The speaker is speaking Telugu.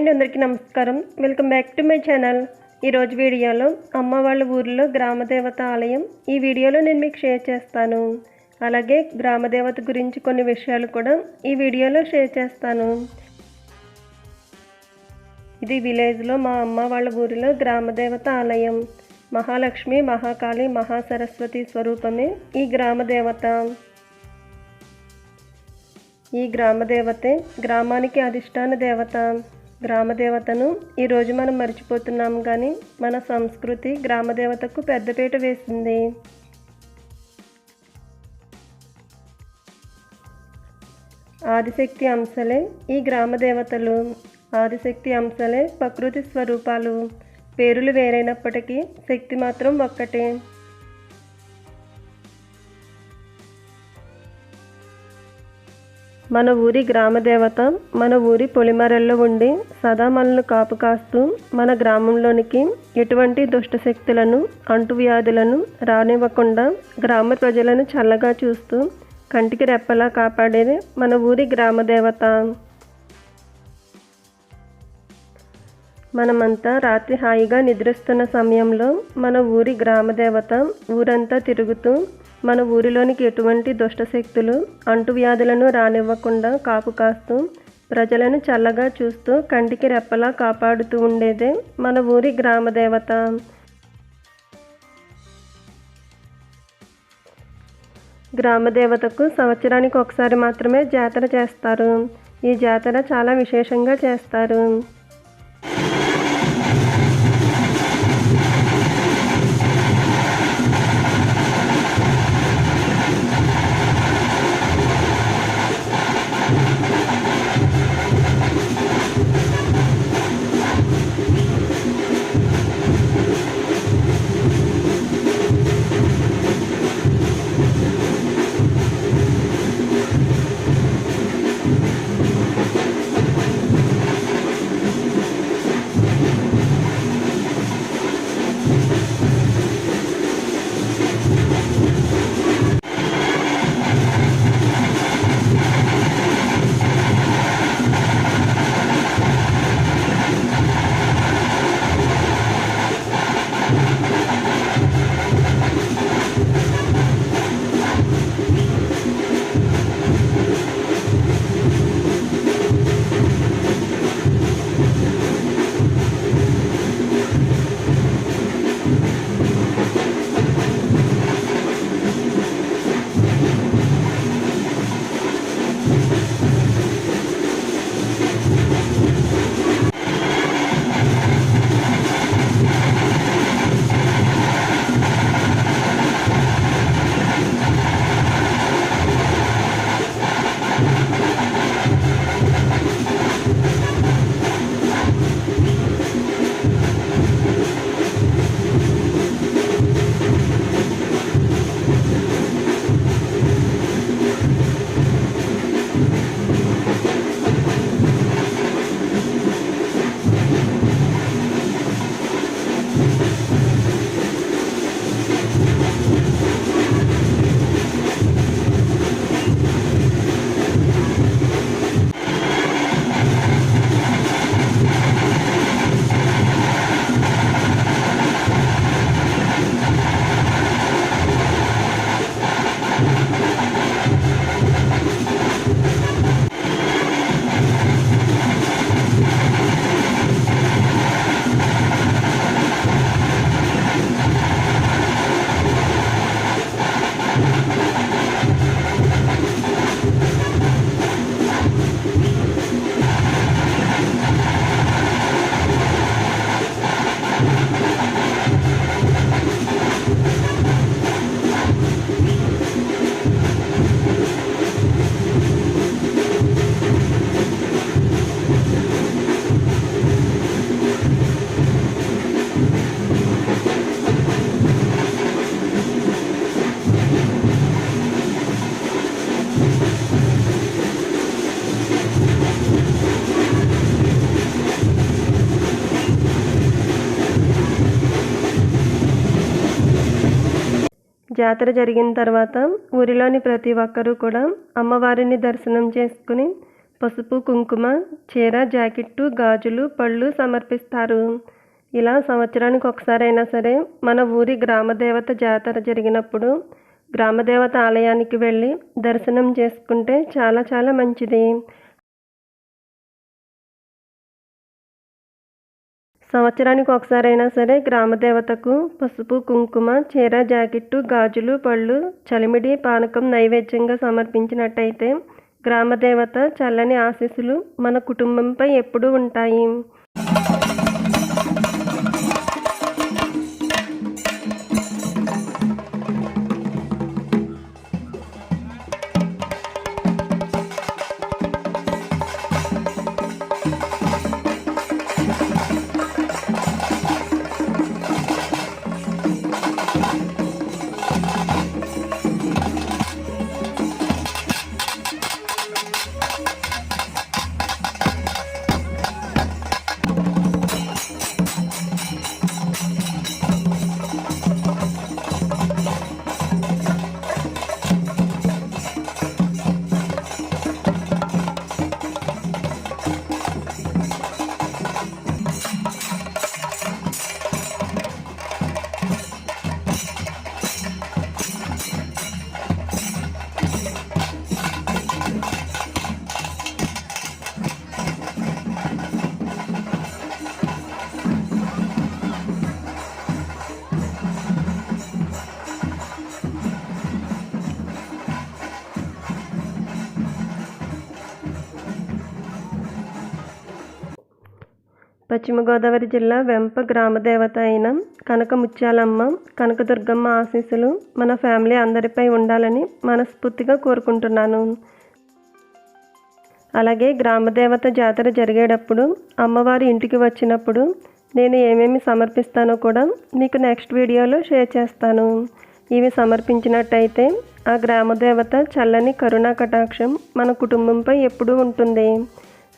అండి అందరికీ నమస్కారం. Welcome back to my channel ఈరోజు వీడియోలో అమ్మ వాళ్ళ ఊరిలో గ్రామదేవత ఆలయం. ఈ వీడియోలో నేను మీకు షేర్ చేస్తాను. అలాగే గ్రామదేవత గురించి కొన్ని విషయాలు కూడా ఈ వీడియోలో షేర్ చేస్తాను. ఇది విలేజ్లో మా అమ్మ వాళ్ళ ఊరిలో గ్రామదేవత ఆలయం. మహాలక్ష్మి మహాకాళి మహాసరస్వతి స్వరూపమే ఈ గ్రామదేవత. ఈ గ్రామదేవతే గ్రామానికి అధిష్టాన దేవత. గ్రామదేవతను ఈరోజు మనం మర్చిపోతున్నాం కానీ మన సంస్కృతి గ్రామదేవతకు పెద్దపీట వేసింది. ఆదిశక్తి అంశలే ఈ గ్రామదేవతలు. ఆదిశక్తి అంశలే ప్రకృతి స్వరూపాలు. పేరులు వేరైనప్పటికీ శక్తి మాత్రం ఒక్కటే. మన ఊరి గ్రామదేవత మన ఊరి పొలిమరల్లో ఉండి సదా మనల్ని కాపు కాస్తూ మన గ్రామంలోనికి ఎటువంటి దుష్ట శక్తులను అంటువ్యాధులను రానివ్వకుండా గ్రామ ప్రజలను చల్లగా చూస్తూ కంటికి రెప్పలా కాపాడేది మన ఊరి గ్రామదేవత. మనమంతా రాత్రి హాయిగా నిద్రిస్తున్న సమయంలో మన ఊరి గ్రామదేవత ఊరంతా తిరుగుతూ మన ఊరిలోనికి ఎటువంటి దుష్టశక్తులు అంటువ్యాధులను రానివ్వకుండా కాపు కాస్తూ ప్రజలను చల్లగా చూస్తూ కంటికి రెప్పలా కాపాడుతూ ఉండేదే మన ఊరి గ్రామదేవత గ్రామదేవతకు సంవత్సరానికి ఒకసారి మాత్రమే జాతర చేస్తారు. ఈ జాతర చాలా విశేషంగా చేస్తారు. జాతర జరిగిన తర్వాత ఊరిలోని ప్రతి ఒక్కరూ కూడా అమ్మవారిని దర్శనం చేసుకుని పసుపు కుంకుమ చీర జాకెట్టు గాజులు పళ్ళు సమర్పిస్తారు. ఇలా సంవత్సరానికి ఒకసారైనా సరే మన ఊరి గ్రామదేవత జాతర జరిగినప్పుడు గ్రామదేవత ఆలయానికి వెళ్ళి దర్శనం చేసుకుంటే చాలా చాలా మంచిది. సంవత్సరానికి ఒకసారైనా సరే గ్రామదేవతకు పసుపు కుంకుమ చీర జాకెట్టు గాజులు పళ్ళు చలిమిడి పానకం నైవేద్యంగా సమర్పించినట్టయితే గ్రామదేవత చల్లని ఆశీస్సులు మన కుటుంబంపై ఎప్పుడూ ఉంటాయి. పశ్చిమ గోదావరి జిల్లా వెంప గ్రామదేవత అయిన కనక ముత్యాలమ్మ కనకదుర్గమ్మ ఆశీస్సులు మన ఫ్యామిలీ అందరిపై ఉండాలని మనస్ఫూర్తిగా కోరుకుంటున్నాను. అలాగే గ్రామదేవత జాతర జరిగేటప్పుడు అమ్మవారి ఇంటికి వచ్చినప్పుడు నేను ఏమేమి సమర్పిస్తానో కూడా మీకు నెక్స్ట్ వీడియోలో షేర్ చేస్తాను. ఇవి సమర్పించినట్టయితే ఆ గ్రామదేవత చల్లని కరుణా కటాక్షం మన కుటుంబంపై ఎప్పుడూ ఉంటుంది.